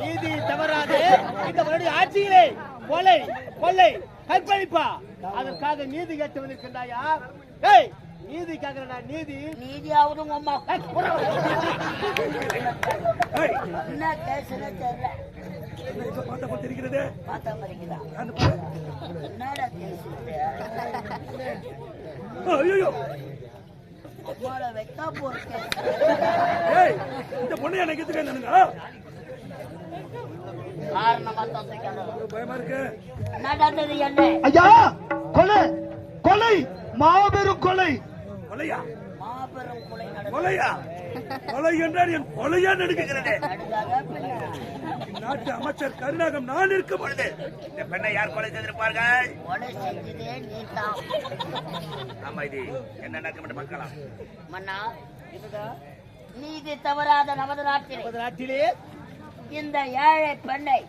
நீதி தவறாது. இந்த வருடைய ஆட்சியிலே கொலை கொள்ளை கற்பழிப்பா. அதற்காக நீதி கேட்டு வந்திருக்கின்றாயா ஏய் நீதி கேட்கிறா நீதி. நீதியாவது உங்க அம்மா என்ன கேசுன்னு தெரியல. என்னடா கேசு ஐயோ அம்மாவோட வைக்கா போற கேஸ் ஏய் இந்த பொண்ணு எனக்கு எதுக்கு என்னங்க? காரணமா தான் தூக்கிட்டு பயமா இருக்கு. நடந்தது என்ன? ஐயா கொலை கொலை மாபெரும் கொலை. கொலையா? மாபெரும் கொலை கொலையா? கொலை என்றால் என் கொலையா பின்ன நாட்டு அமைச்சர் கருணாகம் நான் இருக்கும் பொழுது இந்த பெண்ணை யார் கொலை செய்திருப்பார்கள்? ஆமா இது என்ன நடக்கும் பார்க்கலாம். மன்னா நீதி தவறாத நமது நாட்டிலே. நமது நாட்டிலே? இந்த ஏழை பெண்ணை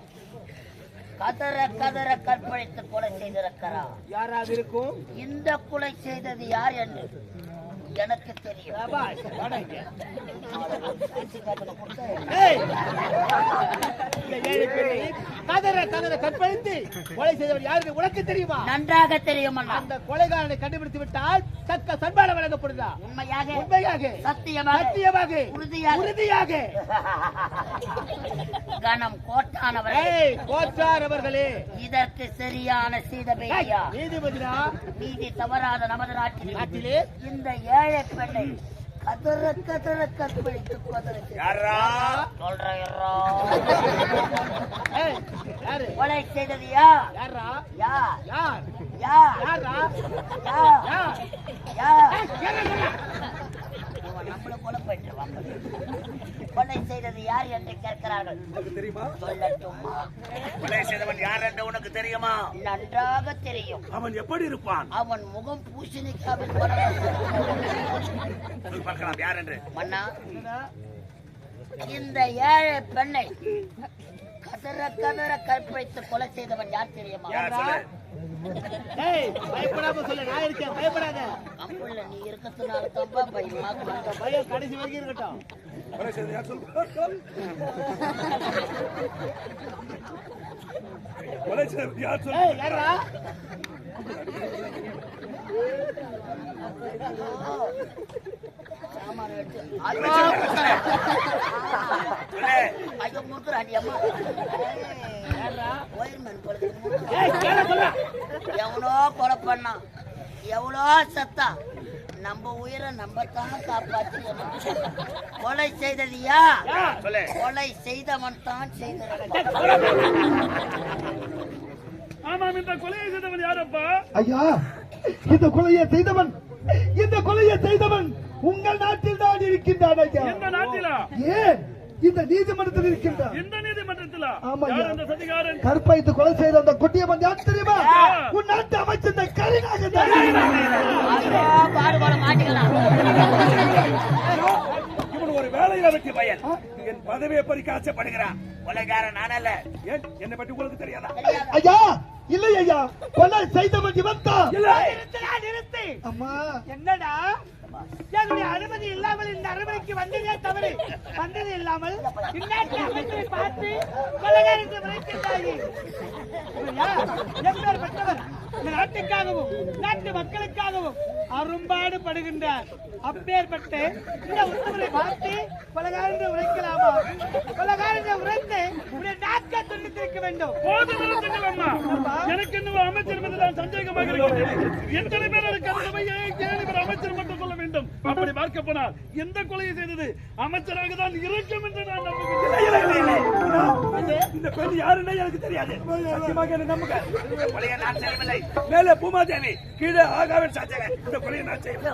கதற கதற கற்பழித்து கொலை செய்திருக்கிறார். யாராக இருக்கும்? இந்த கொலை செய்தது யார் என்று? எனக்கு தெரியும். கதற கதற கற்பழித்து கொலை செய்தவர் யாருக்கு உனக்கு தெரியுமா? நன்றாக தெரியும் அந்த கொலைகாரனை கண்டுபிடித்து விட்டால் தக்க சன்மானம் வழங்கப்படுதா? உண்மையாக உண்மையாக சத்தியமாக சத்தியமாக உறுதியாக. உறுதியாக. கணம் கோட்டானவரே ஏய் கோச்சார் அவர்களே இதற்கு சரியான சீதபேயா நீதிபதினா? நீதி தவறாத நமது நாட்டில் நாட்டிலே? இந்த ஏழை பெண்ணை கதற கதற கற்பழித்து கொலை செய்தது யார்? யாரா? யார்? யார்? யார்? நம்மள கொலை பண்ணிடுவான் கொலை செய்தது யார் என்று கேட்கிறார்கள்? தெரியுமா? சொல்லட்டுமா? கொலை செய்தவன் யார் என்று உனக்கு தெரியுமா? நன்றாக தெரியும். அவன் எப்படி இருப்பான்? அவன் முகம் பூசணிக்காவில் பார்க்கலாம் யார் என்று? மன்னா இந்த ஏழை பெண்ணை கதற கதற கற்பழித்து கொலை செய்தவன் யார் தெரியுமா? ஏய், பயப்படாம சொல்லு. நான் இருக்கேன். பயப்படாத. அங்குள்ள நீ இருக்கிறதுனால தப்பா பயமா அந்த பயம் கடைசி வரைக்கும் இருக்கட்டும். ஐயோ முத்துறாடி அம்மா. ஒயர்மேன் கொலை முத்துறா. ஏய் யாரா சொல்ல எவனோ கொலை பண்ணான் எவ்வளோ சத்தா? நம்ம உயிரை நம்ம தான் காப்பாற்றி கொலை செய்தது யார் யார் சொல்லு. கொலை செய்தவன் தான் செய்தவன். ஆமாம் இந்த கொலையை செய்தவன் யாரப்பா? ஐயா இந்த கொலையை செய்தவன் இந்த கொலையை செய்தவன் உங்கள் நாட்டில் தான் இருக்கின்றான் ஐயா. இந்த நாட்டிலா? ஏன்? இந்த நீதிமன்றத்தில் இருக்கின்றான் இந்த நீதிமன்றத்திலா? ஆமா யார் ஐயா. அந்த சதிகாரன்? கற்பழித்து கொலை செய்த அந்த குட்டியவன் யார் தெரியுமா? உன் நாட்டு அமைச்சர் இந்த இவன் ஒரு வேலையில வெட்டி பையன் என் பதவியை பறிக்க ஆசைப்படுகிறான். கொலைகாரன் நான் அல்ல ஏன்? என்னை பற்றி உங்களுக்கு தெரியாதா? ஐயா இல்லை ஐயா கொலை செய்தவன் இவன் தான் நிறுத்து. அம்மா. என்னடா? என்னுடைய அனுமதி இல்லாமல் இந்த அரண்மனைக்கு வந்ததே தவறு. வந்தது இல்லாமல் இந்நாட்டு அமைச்சரை பார்த்து கொலைகாரத்தை விளைக்கின்றாயே எப்பேற்பட்டவர் இந்த நாட்டுக்காகவும் நாட்டு மக்களுக்காகவும் அரும்பாடு படுகின்றார் அப்பேற்பட்ட இந்த உத்தவரை பார்த்து கொலகாரத்தை உரைக்கலாமா? கொலகாரத்தை உரைத்து உடைய நாக்க துண்டித்திருக்க வேண்டும். நிறுத்துங்கள் அம்மா. எனக்கு இன்னும் அமைச்சர் மீது நான் சந்தேகமாக இருக்கிறது எத்தனை பேர் எனக்கு அந்த பையன் அமைச்சர் மட்டும் சொல்ல வேண்டும்? அப்படி பார்க்க போனால் எந்த கொலையை செய்தது? அமைச்சராக தான் இருக்கும் என்று நான் நம்புகிறேன். இந்த பெண் யாருன்னு எனக்கு தெரியாது. சத்தியமாக என்ன நம்புங்க? இந்த கொலையை நான் செய்யவில்லை. மேலே பூமாதேவி கீழே ஆகாவன் சாச்சக இந்த கொலையை நான் செய்யவில்லை.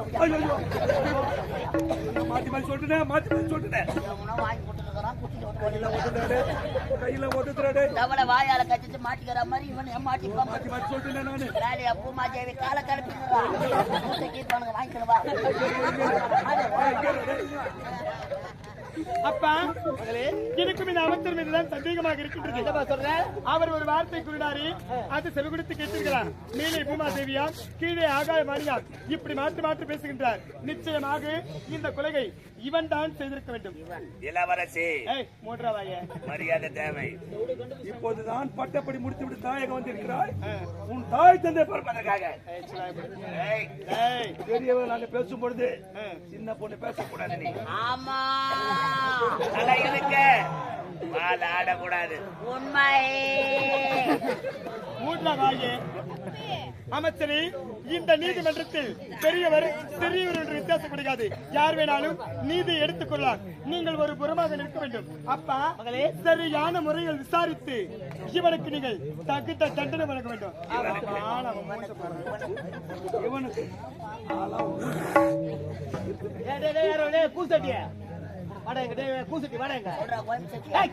மாத்தி மாத்தி சொல்லிட்டேன் மாத்தி மாத்தி சொல்லிட்டேன். கையில ஒதுக்குறாரு தவளை வாயால கட்டிட்டு மாட்டிக்கிற மாதிரி இவன் நானு. வேலையா பூமா தேவி காலை கலப்பிடுறா மூட்டை வாங்கிக்கிறவா அப்பா எனக்கும் இந்த அமைச்சர் மீதுதான் சந்தேகமாக இருக்கின்றது. அவர் ஒரு வார்த்தை கூறினாரு அது செவி கொடுத்து கேட்டீர்களா? மேலே பூமா தேவியா கீழே ஆகாய மாணியார் இப்படி மாற்றி மாற்றி பேசுகின்றார். நிச்சயமாக இந்த கொலையை இவன் தான் செய்திருக்க வேண்டும். இளவரசி. ஏய் மூன்றாவாய மரியாதை தேவை. இப்போதுதான் பட்டப்படி முடித்து விட்டு தாயகம் வந்திருக்கிறாய். உன் தாய் தந்தை பிறப்பதற்காக. ஏய், ஏய், பெரியவர் நாங்க பேசும் பொழுது சின்ன பொண்ணு பேசக்கூடாது நீ. ஆமா. தலை இருக்க வால் ஆடக்கூடாது. உண்மை மூன்றாவாயே அமைச்சரே இந்த நீதிமன்றத்தில் பெரியவர் சிறியவர் என்று வித்தியாசம் கிடையாது யார் வேணாலும் நீதி எடுத்துக் கொள்ளலாம் நீங்கள் ஒரு புறமாக நிற்க வேண்டும். அப்பா. சரியான முறையில் விசாரித்து இவனுக்கு நீங்கள் தகுந்த தண்டனை வழங்க வேண்டும். இவனுக்கு கூசட்டிய கூசட்டி, வாடா இங்க. சொல்றா, கோயம் சக்தி. டேய்,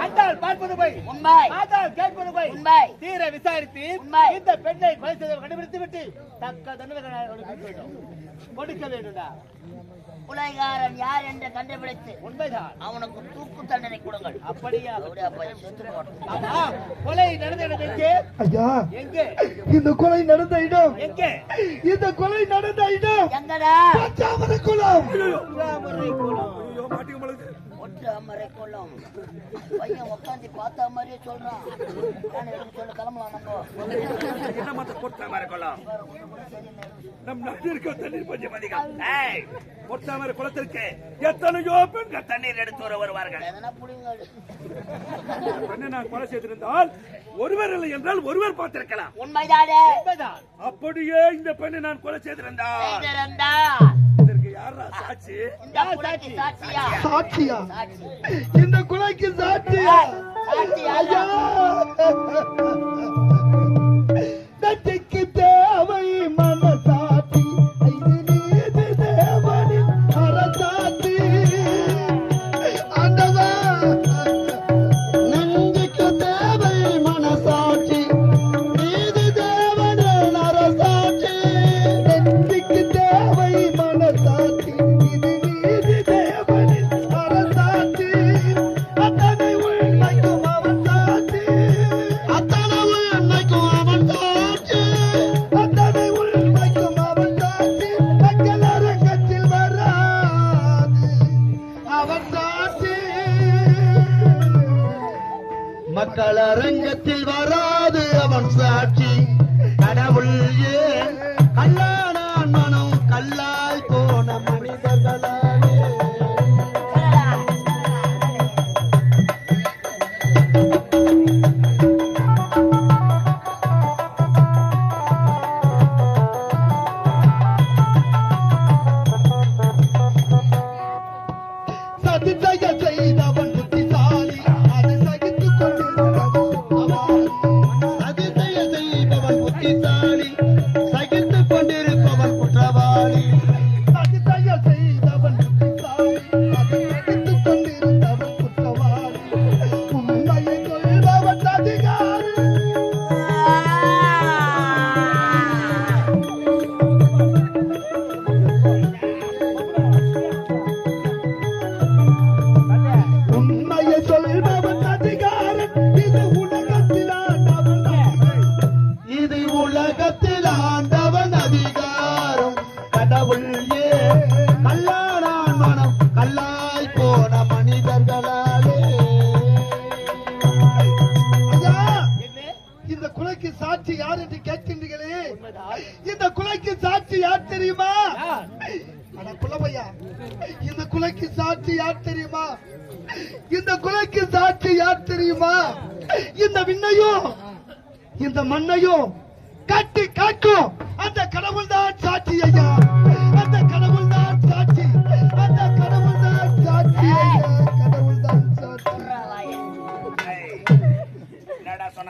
கண்டால் பார்ப்பது போய். உண்மை. பார்த்தால் கேட்பது போய். உண்மை. தீர விசாரித்து உண்மை. இந்த பெண்ணை கொலை செய்தவர் கண்டுபிடித்து விட்டு தக்க தண்டனை கொடுக்க வேண்டும். கொடுக்க வேண்டும்டா. கொலைகாரன் யார் என்று கண்டுபிடித்து உண்மைதான். அவனுக்கு தூக்கு தண்டனை கொடுங்கள். அப்படியா? கொலை நடந்த இடம் எங்கே? ஐயா. எங்கே? இந்த கொலை நடந்த இடம். எங்கே? இந்த கொலை நடந்த இடம். எங்கடா? பஞ்சாமர குளம் ராமரை அமரை கொள்ளும் பையன் உட்காந்து பார்த்த மாதிரியே சொல்றான். நான் எடுத்து சொல்லு கிளம்பலாம் நம்ம. என்ன மாத்த கொட்டாமரை கொள்ளம் நம் நாட்டிற்கு தண்ணீர் பஞ்சம் அதிகம். கொட்டாமரை குளத்திற்கு எத்தனையோ பெண்கள் தண்ணீர் எடுத்து வர வருவார்கள். பெண்ணை நான் கொலை செய்திருந்தால் ஒருவர் இல்லை என்றால் ஒருவர் பார்த்திருக்கலாம். உண்மைதானே? அப்படியே இந்த பெண்ணை நான் கொலை செய்திருந்தால். யாரா சாட்சி? சாட்சியா? சாட்சியா? சாட்சி. இந்த கொலைக்கு சாட்சியா? சாட்சியா? ஐயா! Italy. கொலைக்கு சாட்சி யார் தெரியுமா? இந்த கொலைக்கு சாட்சி யார் தெரியுமா? இந்த விண்ணையும் இந்த மண்ணையும் கட்டி காக்கும். அந்த கடவுள் தான் சாட்சி ஐயா. அந்த கடவுள்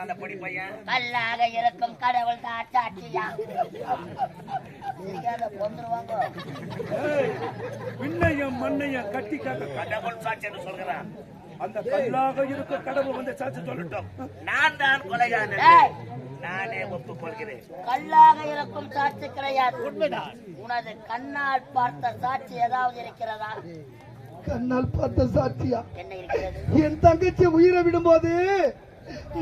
அந்த பொடி பையன். கல்லாக இருக்கும் கடவுள் தான் சாட்சியா மண்ணையும் கட்டி கடவுள் சாட்சி என்று சொல்கிறான். அந்த கல்லாக இருக்க கடவுள் வந்து சாட்சி சொல்லட்டும். நான் தான் கொலைகாரன் ஏய். நானே ஒப்புக்கொள்கிறேன். கல்லாக இருக்கும் சாட்சி கிடையாது. உண்மைதான். உனது கண்ணால் பார்த்த சாட்சி ஏதாவது இருக்கிறதா? கண்ணால் பார்த்த சாட்சியா? என்ன இருக்கிறது? என் தங்கச்சி உயிரை விடும்போது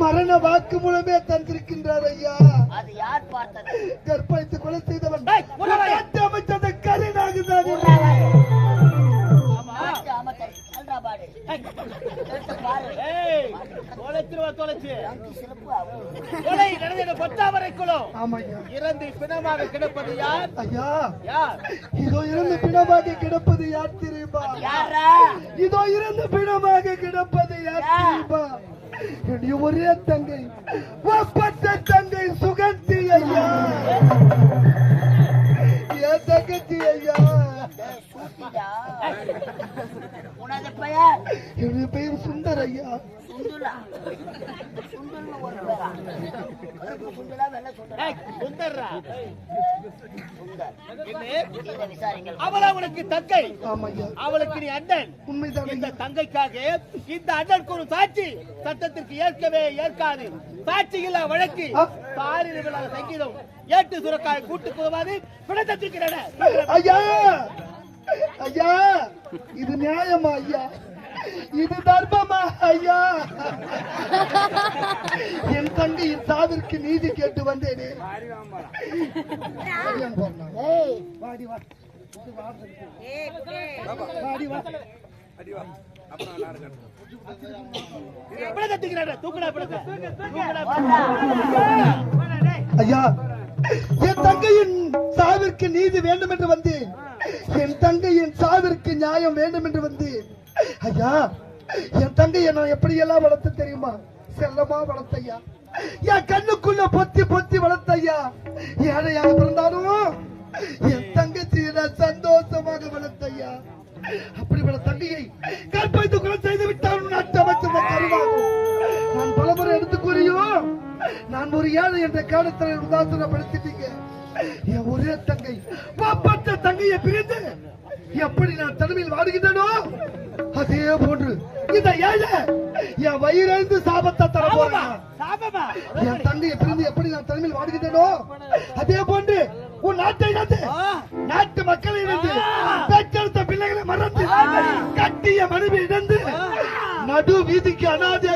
மரண வாக்கு மூலமே தந்திருக்கின்றார் ஐயா. அது யார் பார்த்தது? கற்பழித்து கொலை செய்தவன். பொத்தாமரைக்குளம் ஆமாய்யா. இறந்து பிணமாக கிடப்பது யார்? ஐயா. யார்? இதோ இறந்து பிணமாக கிடப்பது யார் தெரியுமா? யாரா இதோ இறந்து பிணமாக கிடப்பது யார்? தெரியுமா? இனி ஒரே தங்கை ஒப்பற்ற தங்கை சுகந்தி ஐயா. ஏன் தங்கச்சி ஐயா. டேய், உனது பெயர்? என்னுடைய பெயர் சுந்தர் ஐயா ஒரு பேரா? வெள்ளை சுந்தர்ரா. அவளா உனக்கு தங்கை. அவளுக்கு நீ அண்ணன். உண்மைதான் இந்த. தங்கைக்காக இந்த அண்ணனுக்கு ஒரு சாட்சி சட்டத்திற்கு ஏற்கவே ஏற்காது. சாட்சி இல்லா வழக்கு. பாரிரு விழா சங்கீதம் ஏட்டு சுரக்காய் கூட்டு குதவாது பிணத்திருக்கிறன ஐயா! ஐயா! இது நியாயமா ஐயா? இது தர்மமா ஐயா? என் தங்கையின் சாவிற்கு நீதி கேட்டு வந்தேனே. வாடி வா. அடி வா. ஐயா என் தங்கையின் சாவிற்கு நீதி வேண்டும் என்று வந்தேன். என் தங்கையின் சாவிற்கு நியாயம் வேண்டும் என்று வந்தேன். ஐயா என் தங்கையை நான் எப்படியெல்லாம் வளர்த்து தெரியுமா? செல்லமா வளர்த்தையா என் கண்ணுக்குள்ள பொத்தி பொத்தி வளர்த்தையா ஏழையாக பிறந்தாலும் என் தங்கச்சியை நான் சந்தோஷமாக வளர்த்தையா அப்படிப்பட்ட தங்கையை கற்பழித்து கொலை செய்து விட்டாலும் நாட்டு அமைச்சர் கருணாகும் நான் பலமுறை எடுத்து கூறியும் நான் ஒரு ஏழை என்ற காலத்தில் உதாசனப்படுத்திட்டீங்க என் ஒரே தங்கை பாப்பட்ட தங்கையை பிரிந்து எப்படி நான் தனிமையில் வாடுகின்றனோ அதே போன்று இந்த ஏழை என் வயிறிழந்து சாபத்தை தர என் தங்கையை பிரிந்து எப்படி நான் தனிமையில் வாடுகின்றனோ அதே போன்று உன் நாட்டை இழந்து நாட்டு மக்களை இழந்து பெற்றெடுத்த பிள்ளைகளை மறந்து கட்டிய மனைவி இழந்து நடு வீதிக்கு அனாதையாக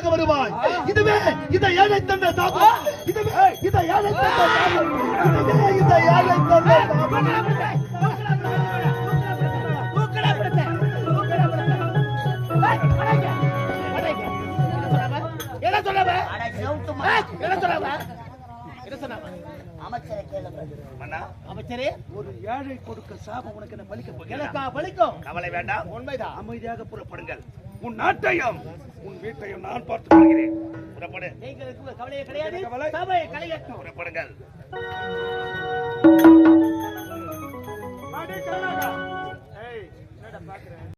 என்ன சொல்லாம என்ன அமைச்சரை கேளுங்க மன்னா அமைச்சரே ஒரு ஏழை கொடுக்க சாபம் உனக்கு என்ன பலிக்க போகிறா எனக்கா பலிக்கும்? கவலை வேண்டாம் உண்மைதான். அமைதியாக புறப்படுங்கள். உன் நாட்டையும் உன் வீட்டையும் நான் பார்த்துக் கொள்கிறேன். புறப்படு. எங்களுக்கு கவலையே கிடையாது. கவலை? சபை கலையட்டும். புறப்படுங்கள்.